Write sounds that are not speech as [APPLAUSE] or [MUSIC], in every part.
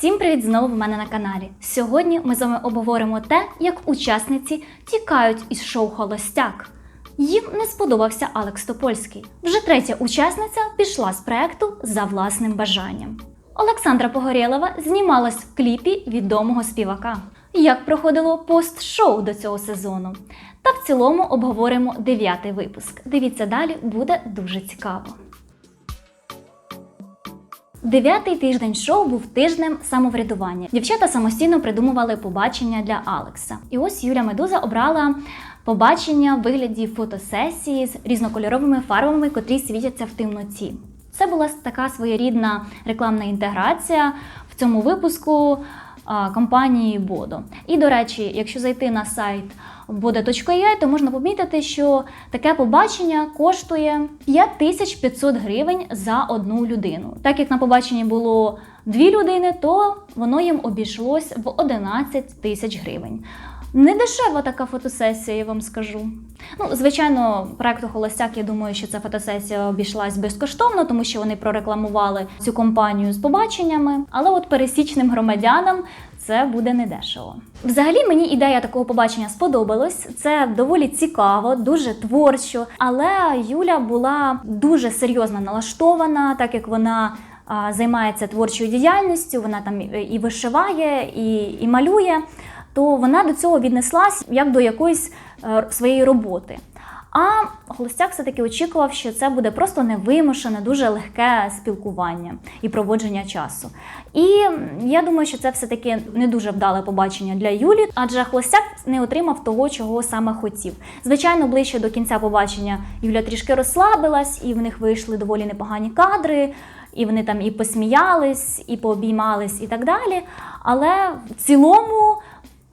Всім привіт знову в мене на каналі. Сьогодні ми з вами обговоримо те, як учасниці тікають із шоу Холостяк. Їм не сподобався Алекс Топольський. Вже третя учасниця пішла з проекту за власним бажанням. Олександра Погорєлова знімалась в кліпі відомого співака. Як проходило пост-шоу до цього сезону? Та в цілому обговоримо дев'ятий випуск. Дивіться далі, буде дуже цікаво. Дев'ятий тиждень шоу був тижнем самоврядування. Дівчата самостійно придумували побачення для Алекса. І ось Юля Медуза обрала побачення в вигляді фотосесії з різнокольоровими фарбами, котрі світяться в темноті. Це була така своєрідна рекламна інтеграція в цьому випуску компанії Бодо. І до речі, якщо зайти на сайт bodo.ua, то можна помітити, що таке побачення коштує 5500 гривень за одну людину. Так як на побаченні було дві людини, то воно їм обійшлось в 11 тисяч гривень. Не дешева така фотосесія, я вам скажу. Ну, звичайно, проекту Холостяк, я думаю, що ця фотосесія обійшлась безкоштовно, тому що вони прорекламували цю компанію з побаченнями. Але от пересічним громадянам це буде недешево. Взагалі мені ідея такого побачення сподобалась. Це доволі цікаво, дуже творчо. Але Юля була дуже серйозно налаштована, так як вона. Займається творчою діяльністю, вона там і- вишиває, і, і малює, то вона до цього віднеслась як до якоїсь е, своєї роботи. А Холостяк все-таки очікував, що це буде просто невимушене, дуже легке спілкування і проводження часу. І я думаю, що це все-таки не дуже вдале побачення для Юлі, адже Холостяк не отримав того, чого саме хотів. Звичайно, ближче до кінця побачення Юля трішки розслабилась, і в них вийшли доволі непогані кадри. І вони там і посміялись, і пообіймались, і так далі. Але в цілому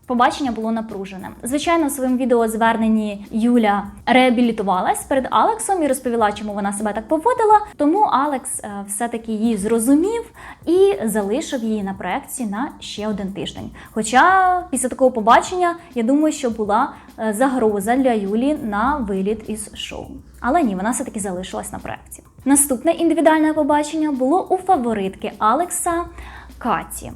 Побачення було напружене. Звичайно, в своєму відеозверненні Юля реабілітувалась перед Алексом і розповіла, чому вона себе так поводила. Тому Алекс е, все-таки її зрозумів і залишив її на проекції на ще один тиждень. Хоча після такого побачення я думаю, що була е, загроза для Юлі на виліт із шоу. Але ні, вона все-таки залишилась на проекції. Наступне індивідуальне побачення було у фаворитки Алекса Каті.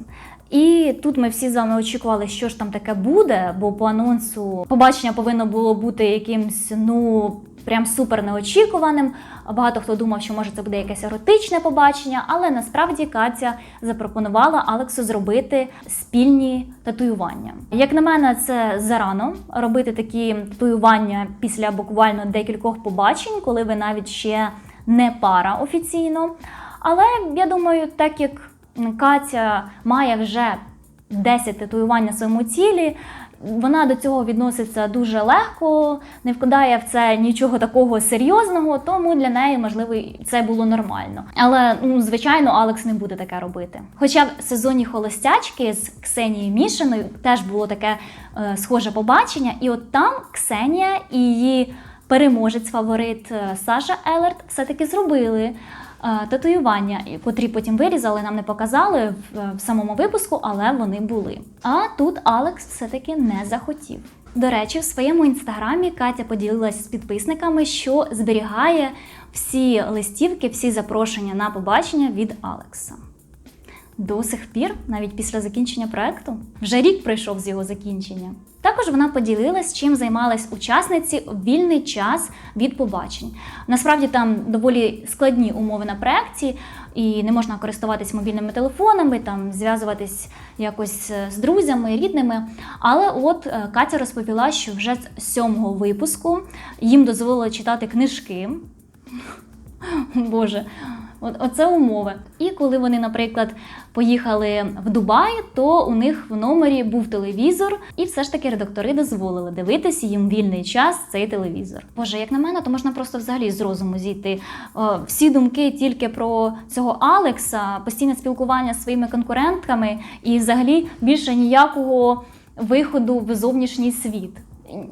І тут ми всі з вами очікували, що ж там таке буде, бо по анонсу побачення повинно було бути якимсь, ну. Прям супер неочікуваним. Багато хто думав, що може це буде якесь еротичне побачення, але насправді Катя запропонувала Алексу зробити спільні татуювання. Як на мене, це зарано робити такі татуювання після буквально декількох побачень, коли ви навіть ще не пара офіційно. Але я думаю, так як Катя має вже 10 татуювань на своєму тілі. Вона до цього відноситься дуже легко, не вкладає в це нічого такого серйозного, тому для неї, можливо, це було нормально. Але ну, звичайно, Алекс не буде таке робити. Хоча в сезоні холостячки з Ксенією Мішиною теж було таке е, схоже побачення, і от там Ксенія і її переможець, фаворит е, Саша Елерт все-таки зробили е, татуювання, котрі потім вирізали, нам не показали в, е, в самому випуску, але вони були. А тут Алекс все-таки не захотів. До речі, в своєму інстаграмі Катя поділилась з підписниками, що зберігає всі листівки, всі запрошення на побачення від Алекса. До сих пір, навіть після закінчення проекту, вже рік пройшов з його закінчення. Також вона поділилась, чим займались учасниці в вільний час від побачень. Насправді там доволі складні умови на проекті, і не можна користуватись мобільними телефонами, там зв'язуватись якось е, з друзями, рідними. Але от е, Катя розповіла, що вже з сьомого випуску їм дозволили читати книжки. [LAUGHS] Боже, оце умови. І коли вони, наприклад, поїхали в Дубай, то у них в номері був телевізор, і все ж таки редактори дозволили дивитися їм вільний час цей телевізор. Боже, як на мене, то можна просто взагалі з розуму зійти. Всі думки тільки про цього Алекса, постійне спілкування з своїми конкурентками, і взагалі більше ніякого виходу в зовнішній світ.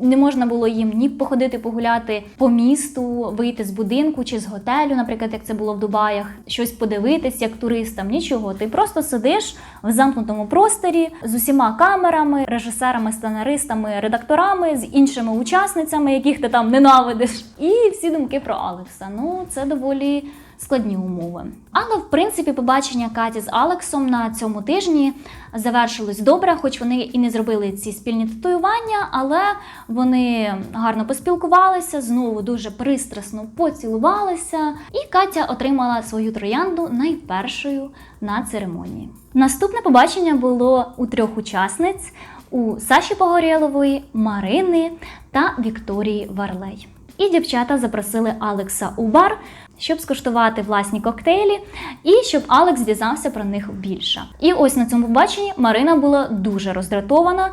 Не можна було їм ні походити погуляти по місту, вийти з будинку чи з готелю, наприклад, як це було в Дубаях, щось подивитись як туристам. Нічого. Ти просто сидиш в замкнутому просторі з усіма камерами, режисерами, сценаристами, редакторами, з іншими учасницями, яких ти там ненавидиш, і всі думки про Алекса. Ну це доволі складні умови. Але в принципі побачення Каті з Алексом на цьому тижні завершилось добре, хоч вони і не зробили ці спільні татуювання, але вони гарно поспілкувалися, знову дуже пристрасно поцілувалися, і Катя отримала свою троянду найпершою на церемонії. Наступне побачення було у трьох учасниць: у Саші Погорєлової, Марини та Вікторії Варлей. І дівчата запросили Алекса у бар, щоб скуштувати власні коктейлі, і щоб Алекс дізнався про них більше. І ось на цьому побаченні Марина була дуже роздратована.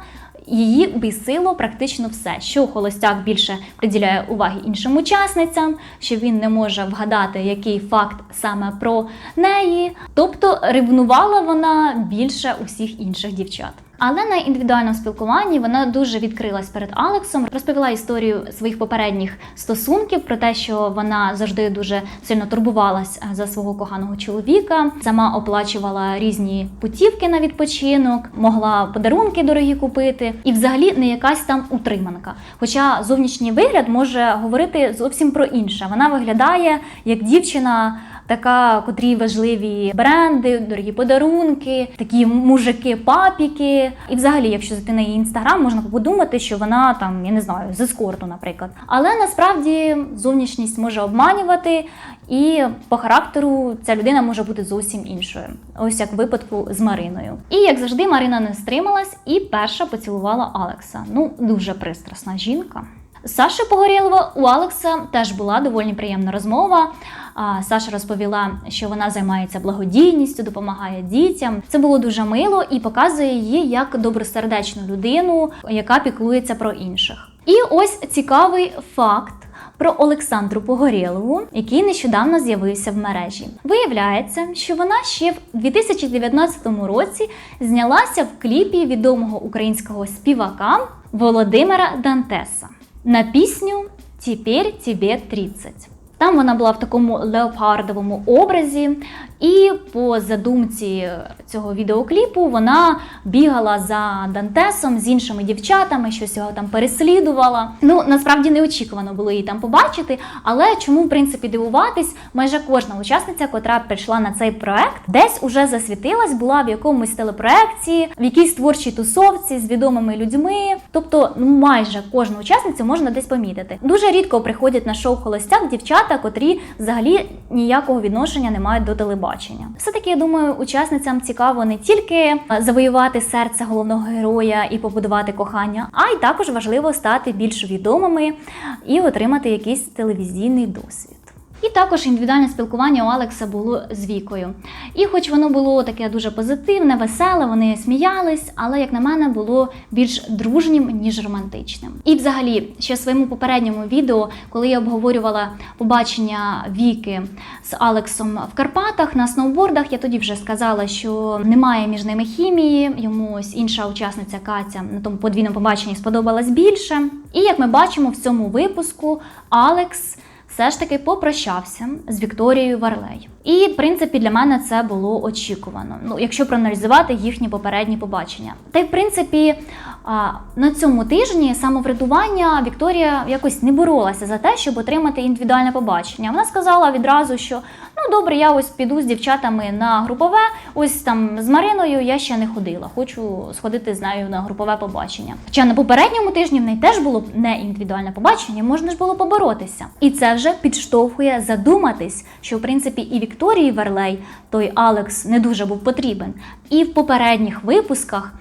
Її бісило практично все, що холостяк більше приділяє уваги іншим учасницям, що він не може вгадати, який факт саме про неї. Тобто ревнувала вона більше усіх інших дівчат. Але на індивідуальному спілкуванні вона дуже відкрилась перед Алексом, розповіла історію своїх попередніх стосунків про те, що вона завжди дуже сильно турбувалась за свого коханого чоловіка, сама оплачувала різні путівки на відпочинок, могла подарунки дорогі купити, і взагалі не якась там утриманка. Хоча зовнішній вигляд може говорити зовсім про інше. Вона виглядає як дівчина така, котрій важливі бренди, дорогі подарунки, такі мужики-папіки. І взагалі, якщо зайти на її інстаграм, можна подумати, що вона там, я не знаю, з ескорту, наприклад. Але насправді зовнішність може обманювати, і по характеру ця людина може бути зовсім іншою. Ось як в випадку з Мариною. І як завжди, Марина не стрималась і перша поцілувала Алекса. Ну, дуже пристрасна жінка. З Сашою Погорєлова у Алекса теж була доволі приємна розмова. Саша розповіла, що вона займається благодійністю, допомагає дітям. Це було дуже мило і показує її як добросердечну людину, яка піклується про інших. І ось цікавий факт. Про Олександру Погорєлову, який нещодавно з'явився в мережі. Виявляється, що вона ще в 2019 році знялася в кліпі відомого українського співака Володимира Дантеса на песню «Теперь тебе 30». Там вона була в такому леопардовому образі, і по задумці цього відеокліпу вона бігала за Дантесом з іншими дівчатами, щось його там переслідувала. Ну насправді неочікувано було її там побачити. Але чому в принципі дивуватись? Майже кожна учасниця, котра прийшла на цей проект, десь уже засвітилась, була в якомусь телепроекції, в якійсь творчій тусовці з відомими людьми. Тобто, ну майже кожну учасницю можна десь помітити. Дуже рідко приходять на шоу Холостяк дівчата, котрі взагалі ніякого відношення не мають до телебачення. Все таки, я думаю, учасницям цікаво не тільки е, завоювати серце головного героя і побудувати кохання, а й також важливо стати більш відомими і отримати якийсь телевізійний досвід. І також індивідуальне спілкування у Алекса було з Вікою. І хоч воно було таке дуже позитивне, веселе, вони сміялись, але, як на мене, було більш дружнім, ніж романтичним. І взагалі, ще в своєму попередньому відео, коли я обговорювала побачення Віки з Алексом в Карпатах на сноубордах, я тоді вже сказала, що немає між ними хімії. Йому ось інша учасниця Катя на тому подвійному побаченні сподобалась більше. І як ми бачимо в цьому випуску, Алекс все ж таки попрощався з Вікторією Варлей. І, в принципі, для мене це було очікувано. Ну, якщо проаналізувати їхні попередні побачення. Та й в принципі, на цьому тижні самоврядування Вікторія якось не боролася за те, щоб отримати індивідуальне побачення. Вона сказала відразу, що ну добре, я ось піду з дівчатами на групове. Ось там з Мариною я ще не ходила. Хочу сходити з нею на групове побачення. Хоча на попередньому тижні в неї теж було не індивідуальне побачення, можна ж було поборотися. І це вже підштовхує задуматись, що в принципі і Вікторії Верлей той Алекс не дуже був потрібен. І в попередніх випусках.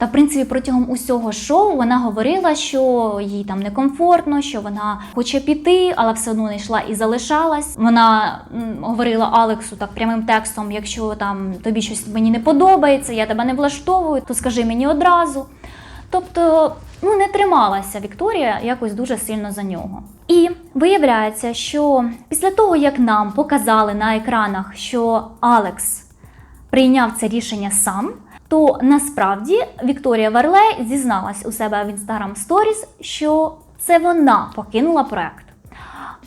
Та, в принципі, протягом усього шоу вона говорила, що їй там некомфортно, що вона хоче піти, але все одно не йшла і залишалась. Вона говорила Алексу так прямим текстом: якщо там тобі щось мені не подобається, я тебе не влаштовую, то скажи мені одразу. Тобто, ну не трималася Вікторія якось дуже сильно за нього. І виявляється, що після того, як нам показали на екранах, що Алекс прийняв це рішення сам, то насправді Вікторія Верлей зізналась у себе в Instagram Stories, що це вона покинула проект.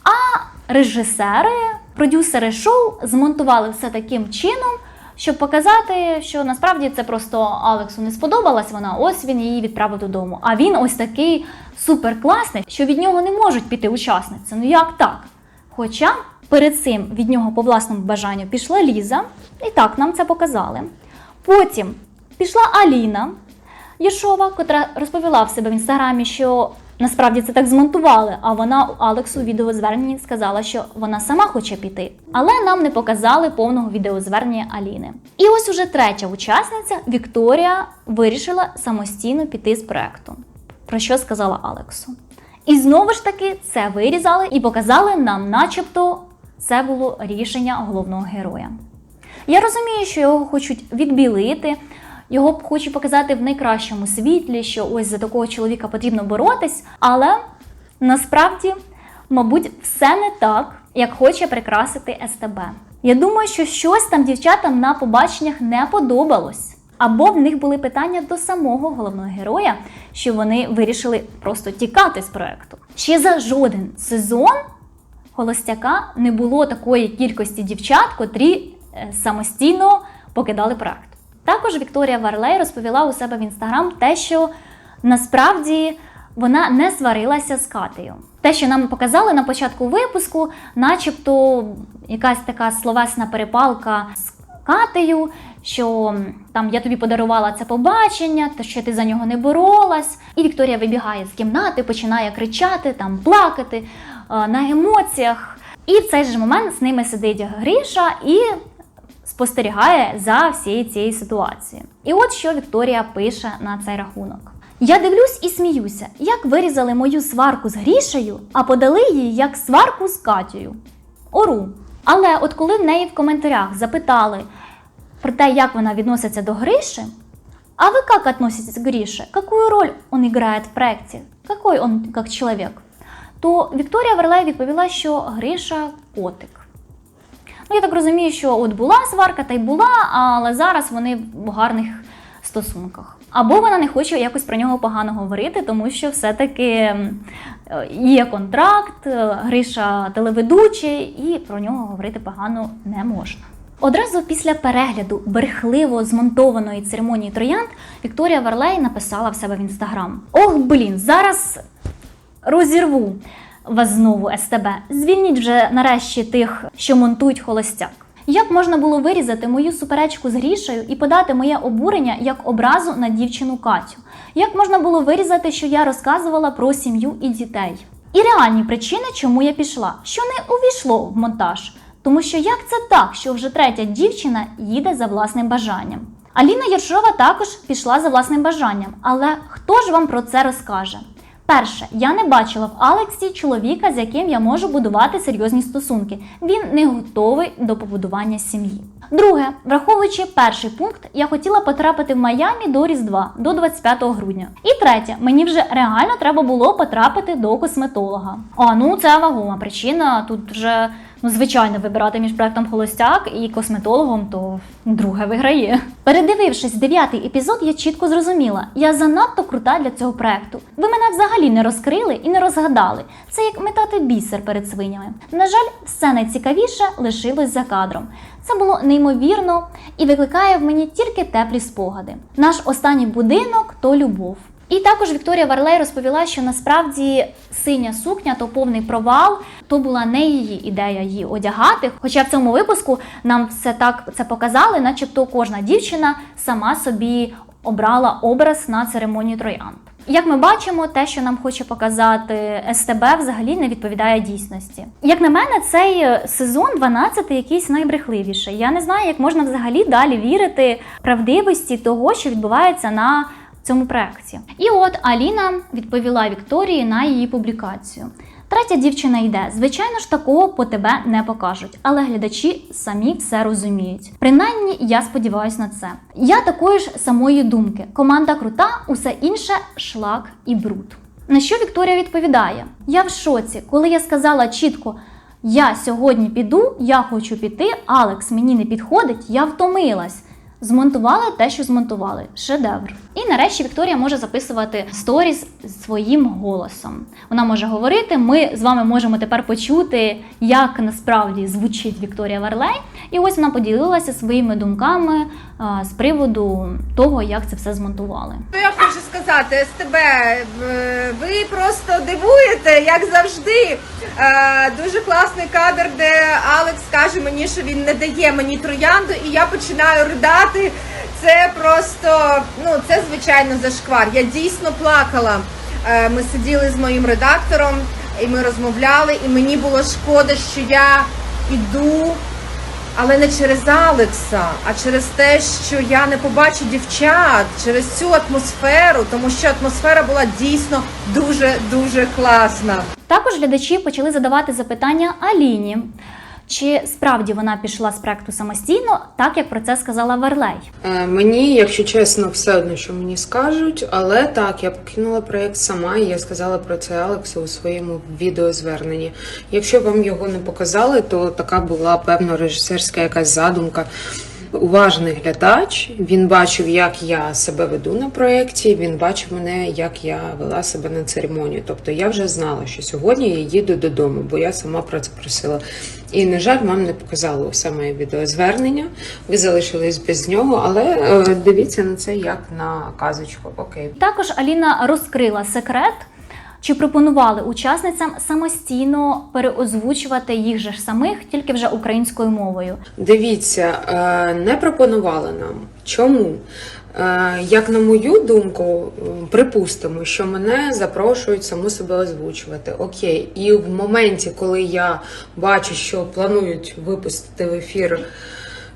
А режисери, продюсери шоу змонтували все таким чином, щоб показати, що насправді це просто Алексу не сподобалась вона, ось він її відправив додому. А він ось такий суперкласний, що від нього не можуть піти учасниці. Ну як так? Хоча перед цим від нього по власному бажанню пішла Ліза, і так нам це показали. Потім пішла Аліна Єршова, котра розповіла в себе в інстаграмі, що насправді це так змонтували, а вона у Алексу у відеозверненні сказала, що вона сама хоче піти. Але нам не показали повного відеозвернення Аліни. І ось уже третя учасниця Вікторія вирішила самостійно піти з проекту. Про що сказала Алексу? І знову ж таки це вирізали і показали нам, начебто, це було рішення головного героя. Я розумію, що його хочуть відбілити, його хочуть показати в найкращому світлі, що ось за такого чоловіка потрібно боротись, але насправді, мабуть, все не так, як хоче прикрасити СТБ. Я думаю, що щось там дівчатам на побаченнях не подобалось. Або в них були питання до самого головного героя, що вони вирішили просто тікати з проекту. Ще за жоден сезон Холостяка не було такої кількості дівчат, котрі е, самостійно покидали проект. Також Вікторія Варлей розповіла у себе в інстаграм те, що насправді вона не сварилася з Катею. Те, що нам показали на початку випуску, начебто якась така словесна перепалка з Катею, що там я тобі подарувала це побачення, то що ти за нього не боролась. І Вікторія вибігає з кімнати, починає кричати, там плакати е, на емоціях. І в цей же момент з ними сидить Гріша і спостерігає за всією цією ситуацією. І от що Вікторія пише на цей рахунок. Я дивлюсь і сміюся, як вирізали мою сварку з Грішею, а подали її як сварку з Катєю. Ору. Але от коли в неї в коментарях запитали про те, як вона відноситься до Гриші, а вы как относитесь к Грише? Какую роль он играет в проекте? Какой он как человек? То Вікторія Верлей відповіла, що Гриша котик. Ну, я так розумію, що от була сварка, та й була, але зараз вони в гарних стосунках. Або вона не хоче якось про нього погано говорити, тому що все-таки е, є контракт, е, Гриша телеведучий, і про нього говорити погано не можна. Одразу після перегляду брехливо змонтованої церемонії троянд Вікторія Варлей написала в себе в інстаграм: Ох, блін, зараз розірву вас знову СТБ. Звільніть вже нарешті тих, що монтують холостяк. Як можна було вирізати мою суперечку з Грішею і подати моє обурення як образу на дівчину Катю? Як можна було вирізати, що я розказувала про сім'ю і дітей? І реальні причини, чому я пішла, що не увійшло в монтаж. Тому що як це так, що вже третя дівчина їде за власним бажанням? Аліна Єршова також пішла за власним бажанням, але хто ж вам про це розкаже? Перше, я не бачила в Алексі чоловіка, з яким я можу будувати серйозні стосунки. Він не готовий до побудування сім'ї. Друге, враховуючи перший пункт, я хотіла потрапити в Майамі до Різдва до 25 грудня. І третє, мені вже реально треба було потрапити до косметолога. А ну це вагома причина. Тут вже ну звичайно вибирати між проектом Холостяк і косметологом, то друге виграє. Передивившись дев'ятий епізод, я чітко зрозуміла, я занадто крута для цього проекту. Ви взагалі не розкрили і не розгадали. Це як метати бісер перед свинями. На жаль, все найцікавіше лишилось за кадром. Це було неймовірно і викликає в мені тільки теплі спогади. Наш останній будинок то любов. І також Вікторія Варлей розповіла, що насправді синя сукня то повний провал, то була не її ідея її одягати. Хоча в цьому випуску нам все так це показали, начебто кожна дівчина сама собі обрала образ на церемонії троянд. Як ми бачимо, те, що нам хоче показати СТБ, взагалі не відповідає дійсності. Як на мене, цей сезон 12 якийсь найбрехливіший. Я не знаю, як можна взагалі далі вірити правдивості того, що відбувається на цьому проекті. І от Аліна відповіла Вікторії на її публікацію. Третя дівчина йде. Звичайно ж, такого по тебе не покажуть, але глядачі самі все розуміють. Принаймні, я сподіваюся на це. Я такої ж самої думки. Команда крута, усе інше шлак і бруд. На що Вікторія відповідає: Я в шоці, коли я сказала чітко. Я сьогодні піду, я хочу піти, Алекс мені не підходить, я втомилась. Змонтували те, що змонтували. Шедевр. І нарешті Вікторія може записувати сторіс своїм голосом. Вона може говорити. Ми з вами можемо тепер почути, як насправді звучить Вікторія Варлей. І ось вона поділилася своїми думками а, з приводу того, як це все змонтували. Ну, Я хочу сказати, СТБ, е, ви просто дивуєте, як завжди. Е, Дуже класний кадр, де Алекс каже мені, що він не дає мені троянду, і я починаю ридати. Це просто, ну це звичайно зашквар. Я дійсно плакала. Е, Ми сиділи з моїм редактором, і ми розмовляли, і мені було шкода, що я іду але не через Алекса, а через те, що я не побачу дівчат, через цю атмосферу, тому що атмосфера була дійсно дуже дуже класна. Також глядачі почали задавати запитання Аліні. Чи справді вона пішла з проекту самостійно, так як про це сказала Варлей? Е, Мені, якщо чесно, все одно, що мені скажуть, але так, я покинула проєкт сама, і я сказала про це Алексу у своєму відеозверненні. Якщо вам його не показали, то така була певно режисерська якась задумка. Уважний глядач, він бачив, як я себе веду на проєкті, він бачив мене, як я вела себе на церемонію. Тобто я вже знала, що сьогодні я їду додому, бо я сама про це просила. І, на жаль, вам не показали усе моє відеозвернення. Ви залишились без нього, але е, дивіться на це як на казочку. Окей. Також Аліна розкрила секрет, чи пропонували учасницям самостійно переозвучувати їх же ж самих, тільки вже українською мовою. Дивіться, е, не пропонували нам. Чому? Е, Як на мою думку, припустимо, що мене запрошують саму себе озвучувати. Окей, і в моменті, коли я бачу, що планують випустити в ефір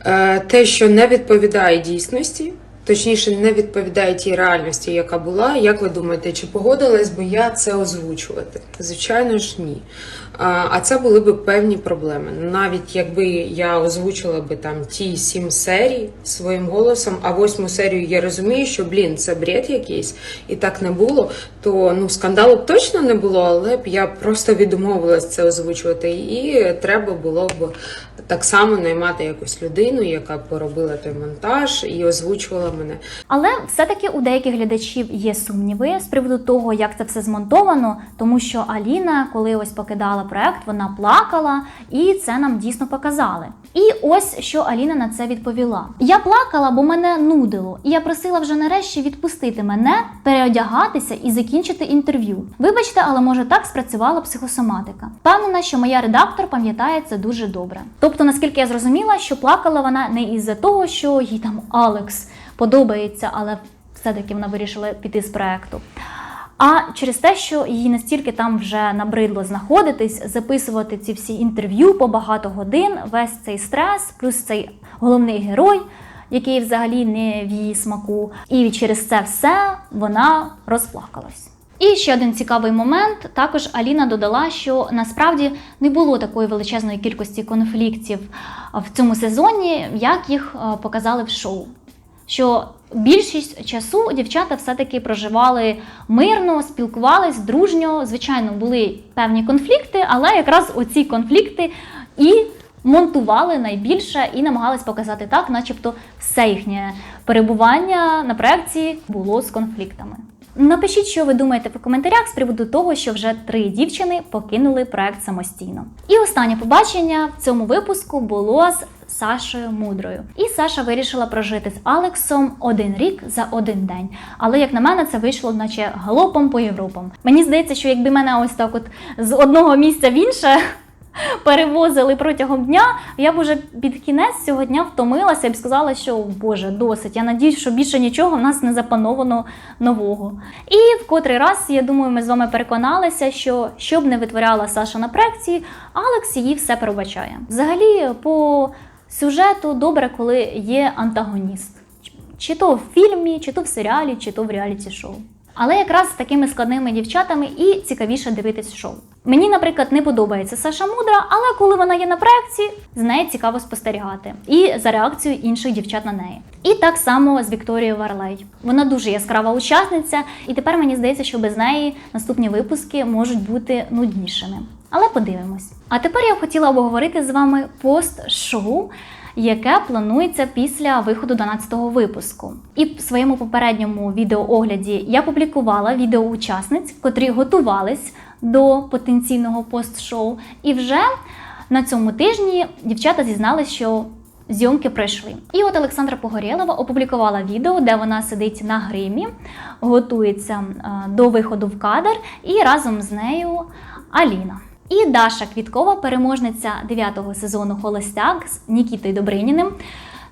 е, те, що не відповідає дійсності, точніше, не відповідає тій реальності, яка була. Як ви думаєте, чи погодилась би я це озвучувати? Звичайно ж, ні. А це були б певні проблеми. Навіть якби я озвучила би там ті сім серій своїм голосом, а восьму серію я розумію, що блін, це бред якийсь, і так не було, то ну скандалу б точно не було, але б я просто відмовилась це озвучувати. І треба було б так само наймати якусь людину, яка поробила той монтаж і озвучувала мене. Але все-таки у деяких глядачів є сумніви з приводу того, як це все змонтовано, тому що Аліна, коли ось покидала проект, вона плакала, і це нам дійсно показали. І ось що Аліна на це відповіла: я плакала, бо мене нудило, і я просила вже нарешті відпустити мене, переодягатися і закінчити інтерв'ю. Вибачте, але може так спрацювала психосоматика. Впевнена, що моя редактор пам'ятає це дуже добре. Тобто, наскільки я зрозуміла, що плакала вона не із-за того, що їй там Алекс подобається, але все-таки вона вирішила піти з проекту. А через те, що їй настільки там вже набридло знаходитись, записувати ці всі інтерв'ю по багато годин, весь цей стрес, плюс цей головний герой, який взагалі не в її смаку. І через це все вона розплакалась. І ще один цікавий момент. Також Аліна додала, що насправді не було такої величезної кількості конфліктів в цьому сезоні, як їх показали в шоу. Що більшість часу дівчата все-таки проживали мирно, спілкувались дружньо. Звичайно, були певні конфлікти, але якраз оці конфлікти і монтували найбільше і намагались показати так, начебто все їхнє перебування на проекції було з конфліктами. Напишіть, що ви думаєте в коментарях з приводу того, що вже три дівчини покинули проект самостійно. І останнє побачення в цьому випуску було з Сашою Мудрою. І Саша вирішила прожити з Алексом один рік за один день. Але як на мене, це вийшло, наче галопом по Європам. Мені здається, що якби мене ось так, от з одного місця в інше. Перевозили протягом дня, я б уже під кінець цього дня втомилася і б сказала, що Боже, досить. Я надіюсь, що більше нічого в нас не запановано нового. І в котрий раз, я думаю, ми з вами переконалися, що що б не витворяла Саша на проекції, Алекс її все пробачає. Взагалі, по сюжету добре, коли є антагоніст. Чи то в фільмі, чи то в серіалі, чи то в реаліті-шоу. Але якраз з такими складними дівчатами і цікавіше дивитись шоу. Мені, наприклад, не подобається Саша Мудра, але коли вона є на проекції, з нею цікаво спостерігати і за реакцією інших дівчат на неї. І так само з Вікторією Варлей. Вона дуже яскрава учасниця, і тепер мені здається, що без неї наступні випуски можуть бути нуднішими. Але подивимось. А тепер я б хотіла обговорити з вами пост-шоу, яке планується після виходу 12-го випуску. І в своєму попередньому відеоогляді я публікувала відео учасниць, котрі готувались до потенційного пост-шоу. І вже на цьому тижні дівчата зізнались, що зйомки пройшли. І от Олександра Погорєлова опублікувала відео, де вона сидить на гримі, готується е, до виходу в кадр, і разом з нею Аліна. І Даша Квіткова, переможниця 9-го сезону Холостяк з Нікітою Добриніним,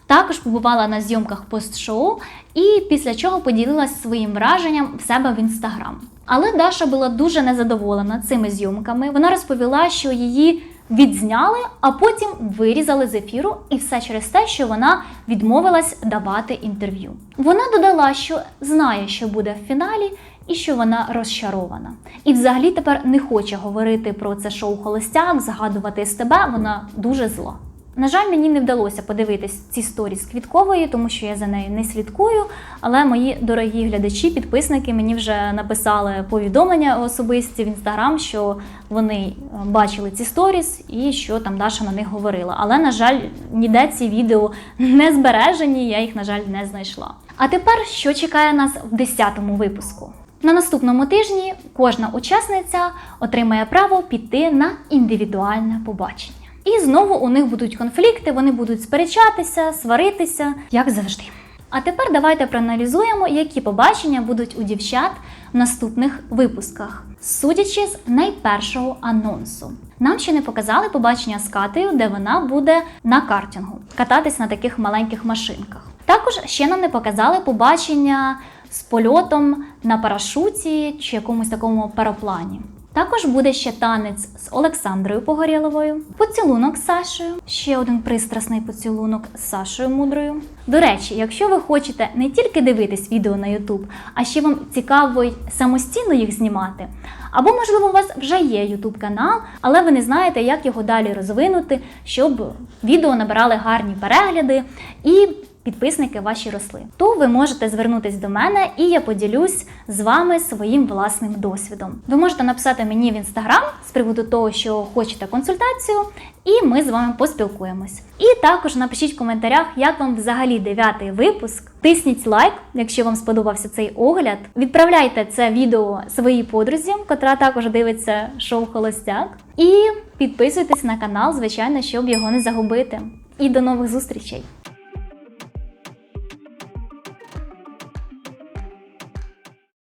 також побувала на зйомках пост-шоу і після чого поділилась своїм враженням в себе в інстаграм. Але Даша була дуже незадоволена цими зйомками. Вона розповіла, що її відзняли, а потім вирізали з ефіру, і все через те, що вона відмовилась давати інтерв'ю. Вона додала, що знає, що буде в фіналі, і що вона розчарована. І взагалі тепер не хоче говорити про це шоу Холостяк, згадувати СТБ, вона дуже зла. На жаль, мені не вдалося подивитись ці сторі з Квіткової, тому що я за нею не слідкую. Але мої дорогі глядачі, підписники мені вже написали повідомлення особисті в інстаграм, що вони е, бачили ці сторіс і що там Даша на них говорила. Але, на жаль, ніде ці відео не збережені, я їх, на жаль, не знайшла. А тепер що чекає нас в 10-му випуску? На наступному тижні кожна учасниця отримає право піти на індивідуальне побачення. І знову у них будуть конфлікти, вони будуть сперечатися, сваритися, як завжди. А тепер давайте проаналізуємо, які побачення будуть у дівчат в наступних випусках, судячи з найпершого анонсу. Нам ще не показали побачення з Катею, де вона буде на картингу кататись на таких маленьких машинках. Також ще нам не показали побачення з польотом на парашуті чи якомусь такому параплані. Також буде ще танець з Олександрою Погорєловою, поцілунок з Сашею, ще один пристрасний поцілунок з Сашою Мудрою. До речі, якщо ви хочете не тільки дивитись відео на YouTube, а ще вам цікаво й самостійно їх знімати, або, можливо, у вас вже є YouTube канал, але ви не знаєте, як його далі розвинути, щоб відео набирали гарні перегляди і підписники ваші росли, то ви можете звернутись до мене і я поділюсь з вами своїм власним досвідом. Ви можете написати мені в інстаграм з приводу того, що хочете консультацію, і ми з вами поспілкуємось. І також напишіть в коментарях, як вам взагалі дев'ятий випуск. Тисніть лайк, якщо вам сподобався цей огляд. Відправляйте це відео своїй подрузі, котра також дивиться шоу Холостяк. І підписуйтесь на канал, звичайно, щоб його не загубити. І до нових зустрічей!